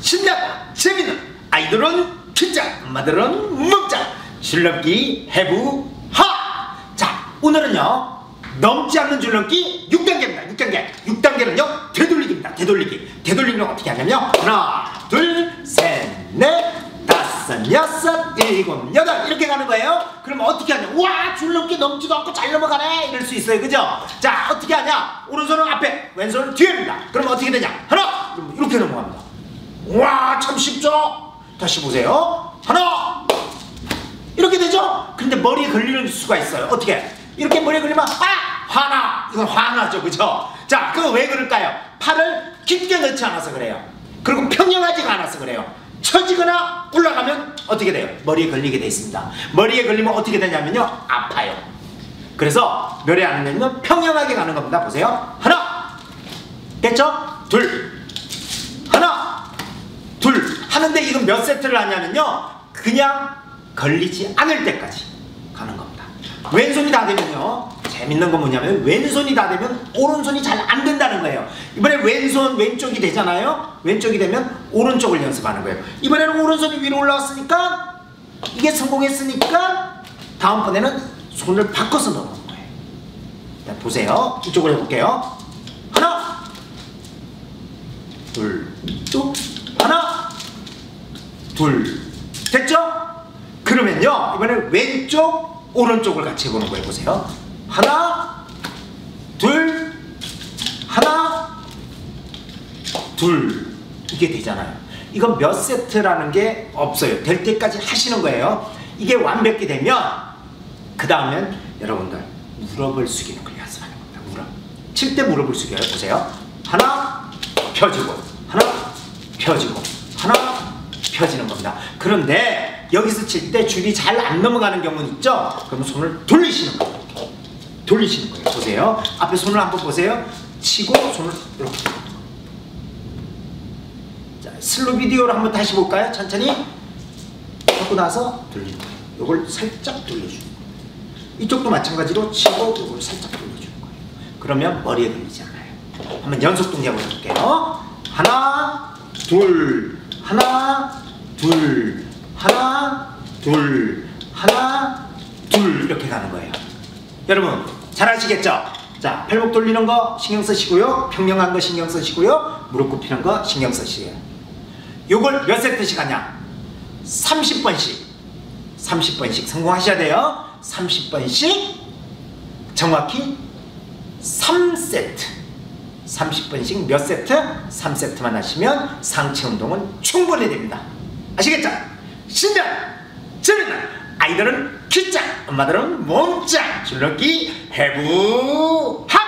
신나고 재밌는 아이들은 키자 엄마들은 먹자. 줄넘기 해부 하! 자 오늘은요 넘지 않는 줄넘기 6단계입니다. 6단계. 6단계는요 되돌리기입니다. 되돌리기. 되돌리기는 어떻게 하냐면요. 하나 둘셋넷 다섯 여섯 일곱 여덟. 이렇게 가는 거예요. 그럼 어떻게 하냐? 와 줄넘기 넘지도 않고 잘 넘어가네! 이럴 수 있어요. 그죠? 자 어떻게 하냐? 오른손은 앞에 왼손은 뒤에입니다. 그럼 어떻게 되냐? 하나 이렇게 넘어갑니다 와 참 쉽죠 다시 보세요 하나 이렇게 되죠 근데 머리에 걸리는 수가 있어요 어떻게 이렇게 머리에 걸리면 아 화나 이건 화나죠 그죠 자 그거 왜 그럴까요 팔을 깊게 넣지 않아서 그래요 그리고 평행하지가 않아서 그래요 처지거나 올라가면 어떻게 돼요? 머리에 걸리게 돼 있습니다. 머리에 걸리면 어떻게 되냐면요. 아파요. 그래서 멸에 안 내면 평행하게 가는 겁니다. 보세요. 하나. 됐죠? 둘. 하는데 이건 몇 세트를 하냐면요. 그냥 걸리지 않을 때까지 가는 겁니다. 왼손이 다 되면요. 재밌는 건 뭐냐면 왼손이 다 되면 오른손이 잘 안 된다는 거예요. 이번에 왼손 왼쪽이 되잖아요. 왼쪽이 되면 오른쪽을 연습하는 거예요. 이번에는 오른손이 위로 올라왔으니까 이게 성공했으니까 다음번에는 손을 바꿔서 넣는 거예요. 자, 보세요. 이쪽으로 해볼게요. 하나, 둘, 쭉, 둘. 됐죠? 그러면요. 이번에 왼쪽, 오른쪽을 같이 해보는 거예요. 보세요. 하나, 둘, 하나, 둘. 이게 되잖아요. 이건 몇 세트라는 게 없어요. 될 때까지 하시는 거예요. 이게 완벽히 되면, 그 다음엔 여러분들, 무릎을 숙이는 걸 연습하는 겁니다. 무릎. 칠 때 무릎을 숙여요. 보세요. 하나, 펴주고, 하나, 펴주고, 펴지는 겁니다. 그런데 여기서 칠 때 줄이 잘 안 넘어가는 경우는 있죠? 그럼 손을 돌리시는 거예요. 돌리시는 거예요. 보세요. 앞에 손을 한번 보세요. 치고 손을 이렇게. 자, 슬로 비디오를 한번 다시 볼까요? 천천히. 하고 나서 돌리는 거예요. 이걸 살짝 돌려주는 거예요. 이쪽도 마찬가지로 치고 이걸 살짝 돌려주는 거예요. 그러면 머리에 걸리지 않아요. 한번 연속 동작 해볼게요. 하나, 둘, 하나, 둘, 하나, 둘, 하나, 둘. 이렇게 가는 거예요. 여러분 잘 아시겠죠? 자 팔목 돌리는 거 신경 쓰시고요. 평평한 거 신경 쓰시고요. 무릎 굽히는 거 신경 쓰시고요. 요걸 몇 세트씩 하냐 30번씩. 30번씩 성공하셔야 돼요. 30번씩 정확히 3세트. 30번씩 몇 세트? 3세트만 하시면 상체 운동은 충분히 됩니다 아시겠죠? 신장 재밌는 아이들은 키장 엄마들은 몸짱 줄넘기 해부 하